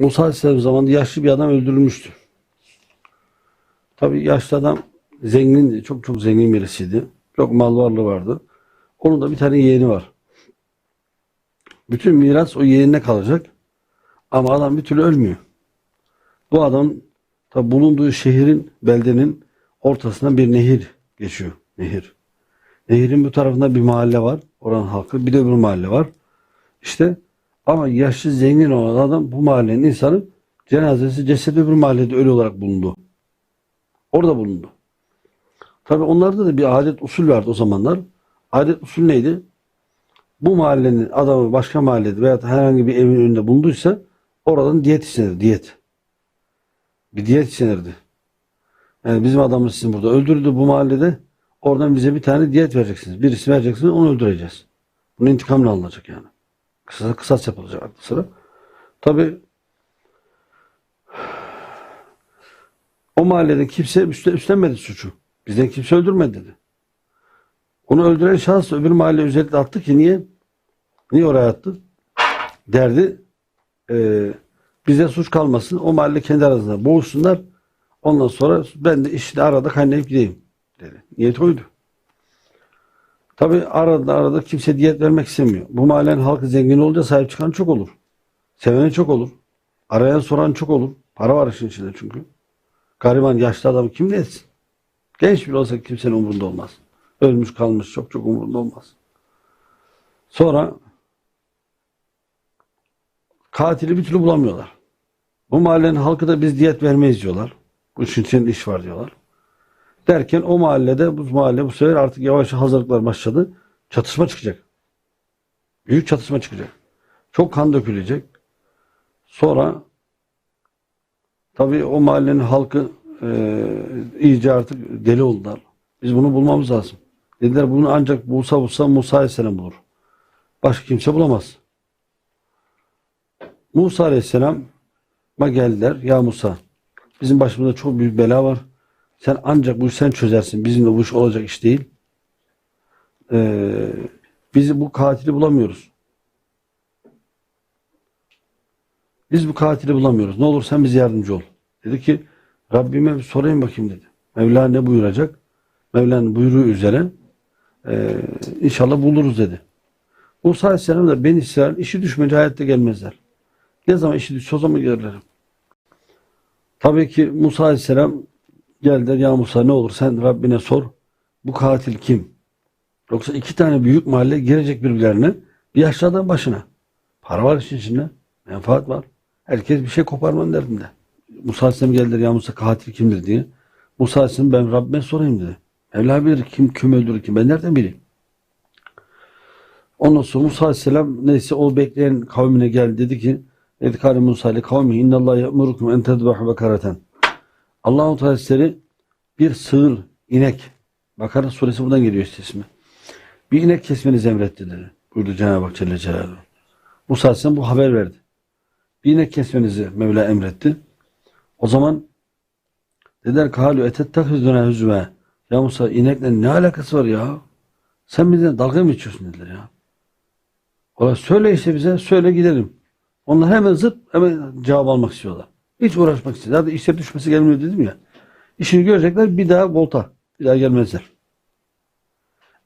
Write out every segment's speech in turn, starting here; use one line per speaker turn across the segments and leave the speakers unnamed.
Musa Aleyhisselam zamanında yaşlı bir adam öldürülmüştü. Tabii yaşlı adam zengin, çok çok zengin birisiydi. Çok mal varlığı vardı. Onun da bir tane yeğeni var. Bütün miras o yeğenine kalacak. Ama adam bir türlü ölmüyor. Bu adam tabi bulunduğu şehrin, beldenin ortasından bir nehir geçiyor. Nehir. Nehirin bu tarafında bir mahalle var. Oranın halkı. Bir de bir mahalle var. İşte ama yaşlı zengin olan adam bu mahallenin insanı cenazesi cesedi bir mahallede ölü olarak bulundu. Orada bulundu. Tabi onlarda da bir adet usul vardı o zamanlar. Adet usul neydi? Bu mahallenin adamı başka mahallede veya herhangi bir evin önünde bulunduysa oradan diyet istenir. Diyet. Bir diyet istenirdi. Yani bizim adamımız sizin burada öldürdü bu mahallede. Oradan bize bir tane diyet vereceksiniz. Birisi vereceksiniz onu öldüreceğiz. Bunun intikamını alınacak yani. Kısa, kısas yapılacak aklı sıra. Tabi o mahallede kimse üstle, üstlenmedi suçu. Bizden kimse öldürmedi dedi. Onu öldüren şahıs öbür mahalle özellikle attı ki niye? Niye oraya attı? Derdi e, bize suç kalmasın. O mahalle kendi arasında boğuşsunlar. Ondan sonra ben de işte arada kaynayıp gideyim dedi. Niyet oydu. Tabi arada arada kimse diyet vermek istemiyor. Bu mahallenin halkı zengin olunca sahip çıkan çok olur. Seveni çok olur. Arayan soran çok olur. Para var işin içinde çünkü. Gariban yaşlı adam kim ne etsin? Genç bile olsa kimsenin umurunda olmaz. Ölmüş kalmış çok çok umurunda olmaz. Sonra katili bir türlü bulamıyorlar. Bu mahallenin halkı da biz diyet vermeyiz diyorlar. Bu işin iş var diyorlar. Derken o mahallede bu mahalle bu sefer artık yavaş hazırlıklar başladı. Çatışma çıkacak. Büyük çatışma çıkacak. Çok kan dökülecek. Sonra tabii o mahallenin halkı e, iyice artık deli oldular. Biz bunu bulmamız lazım. Dediler bunu ancak bulsa bulsa Musa Aleyhisselam bulur. Başka kimse bulamaz. Musa Aleyhisselam'a geldiler. Ya Musa bizim başımızda çok büyük bela var. Sen ancak bu işi sen çözersin. Bizimle bu iş olacak iş değil. Ee, bizi bu katili bulamıyoruz. Biz bu katili bulamıyoruz. Ne olur sen bize yardımcı ol. Dedi ki Rabbime bir sorayım bakayım dedi. Mevla ne buyuracak? Mevla'nın buyruğu üzere e, inşallah buluruz dedi. Musa Aleyhisselam da ben İsrail işi düşmeyince hayatta gelmezler. Ne zaman işi düşse o zaman gelirler. Tabii ki Musa Aleyhisselam geldiler ya Musa ne olur sen Rabbine sor. Bu katil kim? Yoksa iki tane büyük mahalle girecek birbirlerine. Bir yaşlı adam başına. Para var işin içinde. Menfaat var. Herkes bir şey koparmanın derdinde. Musa Aleyhisselam geldiler ya Musa katil kimdir diye. Musa Aleyhisselam ben Rabbime sorayım dedi. Mevla bilir kim kim öldürür kim. Ben nereden bileyim? Ondan sonra Musa Aleyhisselam neyse o bekleyen kavmine geldi dedi ki kâle Musa ile kavmi innallâh ye'murukum en tedbahu bekareten. Allah-u Teala sizleri bir sığır, inek Bakara suresi buradan geliyor işte ismi. Bir inek kesmenizi emretti dedi. Buyurdu Cenab-ı Hak Celle Celaluhu. Musa Aleyhisselam bu haber verdi. Bir inek kesmenizi Mevla emretti. O zaman dediler kalu etettakizuna hüzve. Ya Musa inekle ne alakası var ya? Sen bizden dalga mı geçiyorsun dediler ya. Ola söyle işte bize söyle gidelim. Onlar hemen zıp hemen cevap almak istiyorlar. Hiç uğraşmak istiyorlar. Hadi işe düşmesi gelmiyor dedim ya. İşini görecekler bir daha volta. Bir daha gelmezler.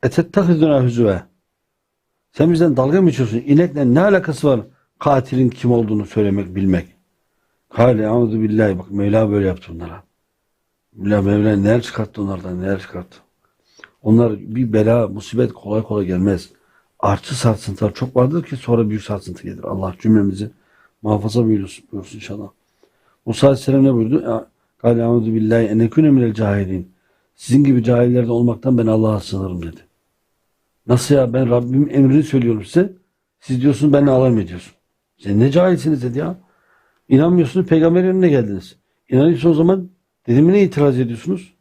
Etettakizuna hüzve. Sen bizden dalga mı geçiyorsun? İnekle ne alakası var katilin kim olduğunu söylemek, bilmek? Kale auzu billahi bak Mevla böyle yaptı onlara. Mevla, Mevla neler çıkarttı onlardan neler çıkarttı. Onlar bir bela, musibet kolay kolay gelmez. Artçı sarsıntılar çok vardır ki sonra büyük sarsıntı gelir. Allah cümlemizi muhafaza buyursun, buyursun inşallah. Musa Aleyhisselam ne buyurdu? Kale auzu billahi enekune minel cahilin. Sizin gibi cahillerden olmaktan ben Allah'a sığınırım dedi. Nasıl ya ben Rabbimin emrini söylüyorum size. Siz diyorsunuz benimle alay mı ediyorsun? Siz ne cahilsiniz dedi ya. İnanmıyorsunuz peygamberin önüne geldiniz. İnanıyorsunuz o zaman dediğime ne itiraz ediyorsunuz?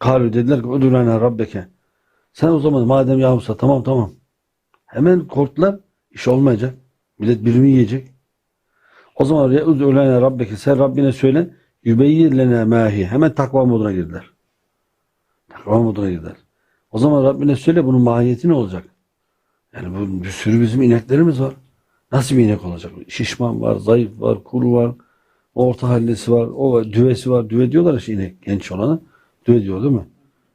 Kalu dediler ki udulana rabbeke. Sen o zaman madem ya Musa tamam tamam. Hemen korktular. iş olmayacak. Millet birbirini yiyecek. O zaman ya udulana rabbeke sen Rabbine söyle yübeyyillene mahi. Hemen takva moduna girdiler. Takva moduna girdiler. O zaman Rabbine söyle bunun mahiyeti ne olacak? Yani bu bir sürü bizim ineklerimiz var. Nasıl bir inek olacak? Şişman var, zayıf var, kuru var, orta hallisi var, o var, düvesi var. Düve diyorlar işte inek genç olanı. Düve diyor değil mi?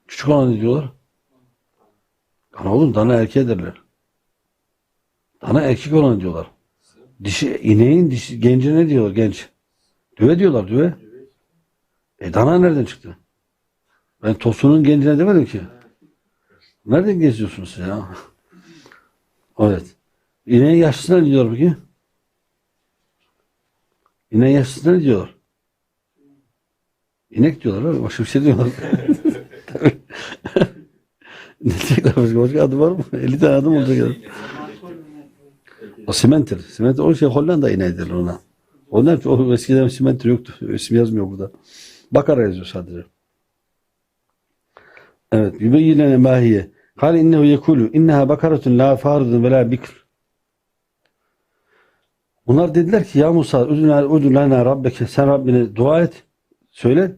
Küçük olanı diyorlar? Dana oğlum dana erkeğe derler. Dana erkek olanı diyorlar. Dişi, ineğin dişi, genci ne diyorlar genç? Düve diyorlar düve. E dana nereden çıktı? Ben tosunun gencine demedim ki. Nereden geziyorsunuz ya? evet. İneğin yaşlısına ne diyor peki? İneğin yaşlısına ne diyorlar? İnek diyorlar. Başka bir şey diyorlar. Ne diyecekler başka? Başka adı var mı? 50 tane adım olacak ya. O. Simenter o şey Hollanda ineği ona. Onlar o eskiden simenter yoktu. İsim yazmıyor burada. Bakara yazıyor sadece. Evet. Yübeyyilene mahiye. Kale innehu yekulu. İnneha bakaratun la faridun ve la bikr. Bunlar dediler ki ya Musa udu lana rabbeke sen Rabbine dua et. Söyle.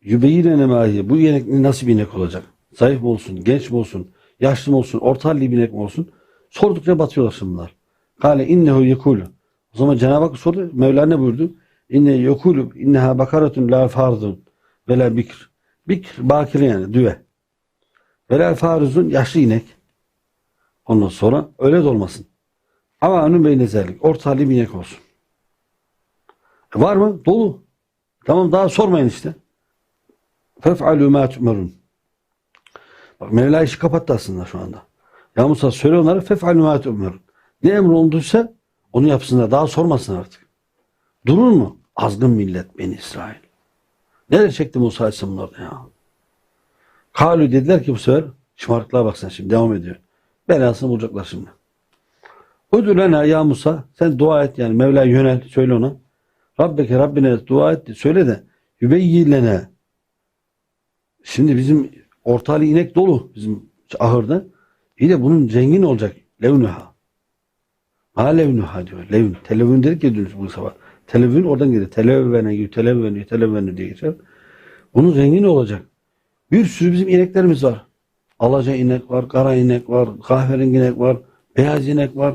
Yübeyyilene mahiye. Bu inek nasıl bir inek olacak? Zayıf mı olsun? Genç mi olsun? Yaşlı mı olsun? Orta halli bir inek mi olsun? Sordukça batıyorlar bunlar. Kale innehu yekulu. O zaman Cenab-ı Hak sordu. Mevla ne buyurdu? İnne yekulu inneha bakaratun la faridun ve la bikr. Bikr bakire yani düve. Velel faruzun yaşlı inek. Ondan sonra öyle de olmasın. Ama onun beynezerlik. Orta halli bir inek olsun. E var mı? Dolu. Tamam daha sormayın işte. Fef'alü mâ tu'merun. Bak Mevla işi kapattı aslında şu anda. Ya Musa söyle onlara fef'alü mâ tu'merun. Ne emri olduysa onu yapsınlar. Daha sormasın artık. Durur mu? Azgın millet Beni İsrail. Nereye çekti Musa Aleyhisselam ya? Kalü dediler ki bu sefer şımarıklığa bak sen şimdi devam ediyor. Belasını bulacaklar şimdi. Udu lena ya Musa sen dua et yani Mevla yönel söyle ona. Rabbeke Rabbine dua et söyle de yübeyyi lena. Şimdi bizim ortalı inek dolu bizim ahırda. Bir de bunun rengi ne olacak? Levnuha. Ha levnuha diyor. Levn. Televün dedik ya dün bu sabah. Televün oradan geliyor. Televvene gibi televveni televveni diye geçer. Bunun rengi ne olacak? Bir sürü bizim ineklerimiz var. Alaca inek var, kara inek var, kahverengi inek var, beyaz inek var,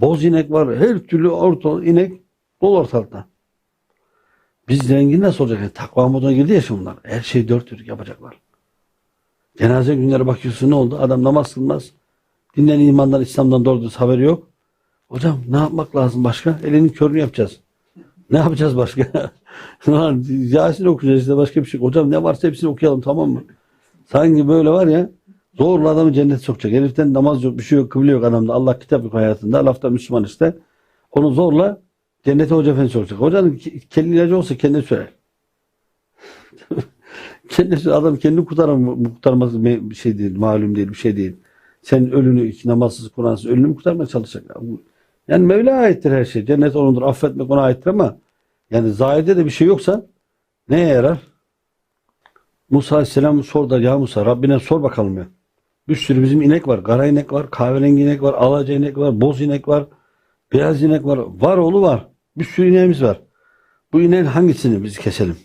boz inek var. Her türlü orta inek dolu ortalıkta. Biz rengi nasıl olacak? Yani takva moduna girdi ya şimdi bunlar. Her şeyi dört dörtlük yapacaklar. Cenaze günleri bakıyorsun ne oldu? Adam namaz kılmaz. Dinden, imandan, İslam'dan doğru haberi yok. Hocam ne yapmak lazım başka? Elinin körünü yapacağız. Ne yapacağız başka? Yasin okuyacağız işte başka bir şey. Hocam ne varsa hepsini okuyalım tamam mı? Sanki böyle var ya zorla adamı cennet sokacak. Heriften namaz yok, bir şey yok, kıble yok adamda. Allah kitap yok hayatında. Lafta Müslüman işte. Onu zorla cennete hoca efendi sokacak. Hocanın ke- kendi ilacı olsa kendi sürer. Kendisi adam kendini kurtaran kurtarması bir şey değil, malum değil, bir şey değil. Sen ölünü namazsız, Kur'ansız ölünü mü kurtarmaya çalışacak? Ya bu- Yani Mevla aittir her şey. Cennet onundur, affetmek ona aittir ama yani zahirde de bir şey yoksa neye yarar? Musa Aleyhisselam sordular ya Musa Rabbine sor bakalım ya. Bir sürü bizim inek var. Kara inek var, kahverengi inek var, alaca inek var, boz inek var, beyaz inek var. Var oğlu var. Bir sürü ineğimiz var. Bu ineğin hangisini biz keselim?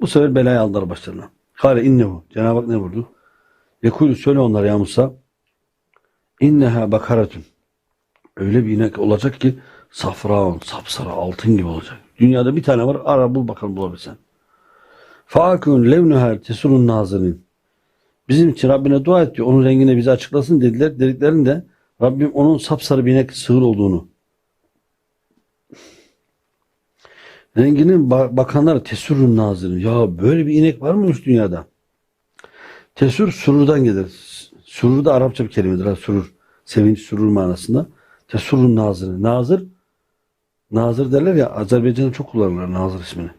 Bu sefer belayı aldılar başlarına. Kale innehu. Cenab-ı Hak ne vurdu? Yekulu söyle onlara ya Musa. İnneha bakaratun. Öyle bir inek olacak ki safraun, sapsarı, altın gibi olacak. Dünyada bir tane var. Ara bul bakalım bulabilsen. Fakun levnuha tesurun nazirin. Bizim için Rabbine dua et diyor. Onun rengini bize açıklasın dediler. Dediklerinde Rabbim onun sapsarı bir inek sığır olduğunu. Renginin ba- bakanlar tesurun nazirin. Ya böyle bir inek var mıymış dünyada? Tesur sururdan gelir. Surur da Arapça bir kelimedir. Ha, surur. Sevinç, surur manasında. Tesurun nazırı. Nazır, nazır derler ya Azerbaycan'da çok kullanırlar nazır ismini.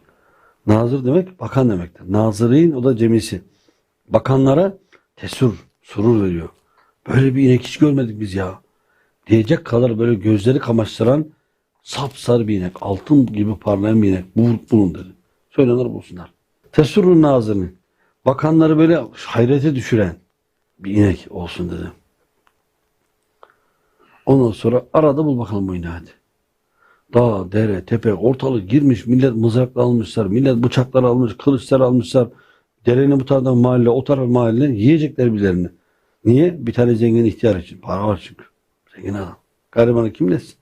Nazır demek bakan demektir. Nazırın o da cemisi. Bakanlara tesur, surur veriyor. Böyle bir inek hiç görmedik biz ya. Diyecek kadar böyle gözleri kamaştıran sapsarı bir inek. Altın gibi parlayan bir inek. Bul, bulun dedi. Söylenir bulsunlar. Tesurun nazırını. Bakanları böyle hayrete düşüren bir inek olsun dedi. Ondan sonra arada bul bakalım bu hadi. Dağ, dere, tepe, ortalık girmiş. Millet mızrakla almışlar. Millet bıçaklar almış, kılıçlar almışlar. Derenin bu taraftan mahalle, o taraf mahalle yiyecekler birilerini. Niye? Bir tane zengin ihtiyar için. Para var çünkü. Zengin adam. Garibanı kim nesin?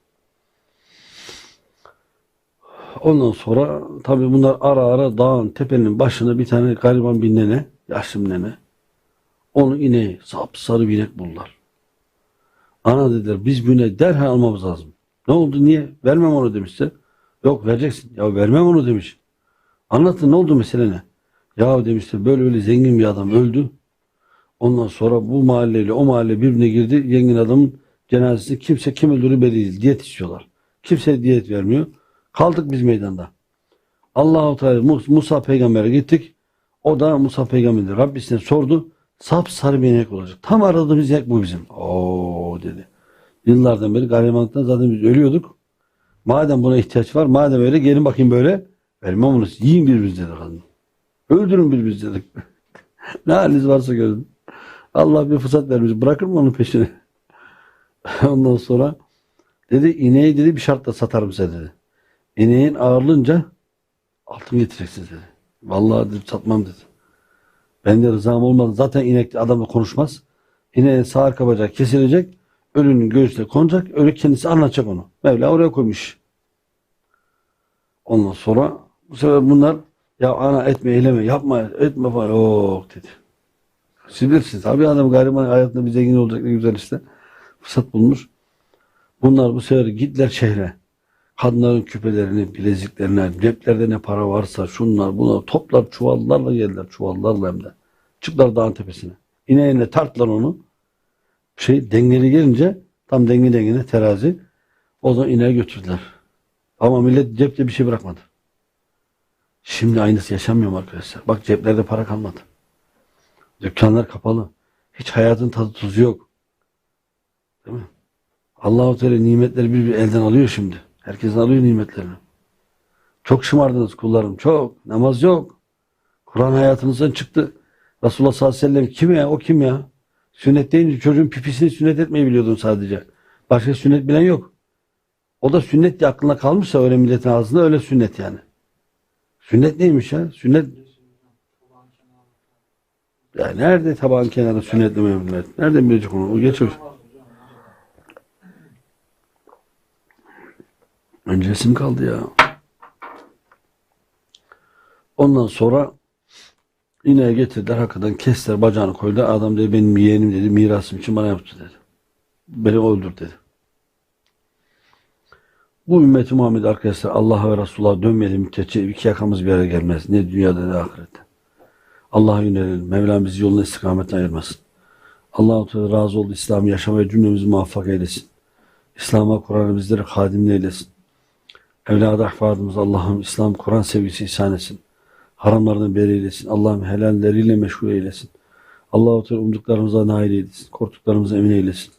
Ondan sonra tabii bunlar ara ara dağın tepenin başına bir tane gariban bir nene, yaşlı nene. Onu ineği, sapsarı bir inek buldular. Ana dediler biz bu ineği derhal almamız lazım. Ne oldu niye? Vermem onu demişse. Yok vereceksin. Ya vermem onu demiş. Anlatın ne oldu mesele ne? Ya demişler böyle öyle zengin bir adam öldü. Ondan sonra bu mahalleyle o mahalle birbirine girdi. Zengin adamın cenazesi kimse kim öldürür belli değil. Diyet istiyorlar. Kimse diyet vermiyor. Kaldık biz meydanda. Allahu Teala Mus- Musa peygambere gittik. O da Musa peygamber Rabbisine sordu. Sap sarı bir inek olacak. Tam aradığımız inek bu bizim. Oo dedi. Yıllardan beri garibanlıktan zaten biz ölüyorduk. Madem buna ihtiyaç var, madem öyle gelin bakayım böyle. Vermem onu. Yiyin birbirinizi dedi kadın. Öldürün birbirinizi dedik. ne haliniz varsa görün. Allah bir fırsat vermiş. Bırakır mı onun peşini? Ondan sonra dedi ineği dedi bir şartla satarım size dedi. İneğin ağırlığınca altın getireceksiniz dedi. Vallahi dedi, satmam dedi. Ben de rızam olmadı. Zaten inek adamla konuşmaz. İneğin sağ arka kesilecek. Ölünün göğsüne konacak. Ölü kendisi anlatacak onu. Mevla oraya koymuş. Ondan sonra bu sefer bunlar ya ana etme eyleme yapma etme falan yok dedi. Siz bilirsiniz. Tabii adam gariban hayatında bir zengin olacak ne güzel işte. Fırsat bulmuş. Bunlar bu sefer gittiler şehre. Kadınların küpelerini, bileziklerine, ceplerde ne para varsa şunlar bunlar toplar çuvallarla geldiler. Çuvallarla hem de. Çıktılar dağın tepesine. İneğinle tarttılar onu. Şey dengeli gelince tam denge dengine terazi. O zaman ineği götürdüler. Ama millet cepte bir şey bırakmadı. Şimdi aynısı yaşanmıyor mu arkadaşlar? Bak ceplerde para kalmadı. Dükkanlar kapalı. Hiç hayatın tadı tuzu yok. Değil mi? Allahu Teala nimetleri bir bir elden alıyor şimdi. Herkes alıyor nimetlerini. Çok şımardınız kullarım. Çok. Namaz yok. Kur'an hayatınızdan çıktı. Resulullah sallallahu aleyhi ve sellem kim ya? O kim ya? Sünnet deyince çocuğun pipisini sünnet etmeyi biliyordun sadece. Başka sünnet bilen yok. O da sünnet diye aklına kalmışsa öyle milletin ağzında öyle sünnet yani. Sünnet neymiş ya? Sünnet ya nerede tabağın kenarında sünnetli millet? Nereden bilecek onu? O geçiyor. Önce resim kaldı ya. Ondan sonra ineğe getirdiler hakikaten kestiler bacağını koydular. Adam dedi benim yeğenim dedi mirasım için bana yaptı dedi. Beni öldür dedi. Bu ümmeti Muhammed arkadaşlar Allah'a ve Resulullah'a dönmediği müddetçe iki yakamız bir araya gelmez. Ne dünyada ne ahirette. Allah'a yönelelim. Mevlam bizi yoluna istikametten ayırmasın. Allah-u Teala razı oldu. İslam'ı yaşamaya cümlemizi muvaffak eylesin. İslam'a Kur'an'ı bizlere hadimli eylesin. Evladı ahfadımız Allah'ım İslam Kur'an sevgisi ihsan etsin. Haramlarını beri eylesin. Allah'ım helalleriyle meşgul eylesin. Allah-u Teala umduklarımıza nail eylesin. Korktuklarımıza emin eylesin.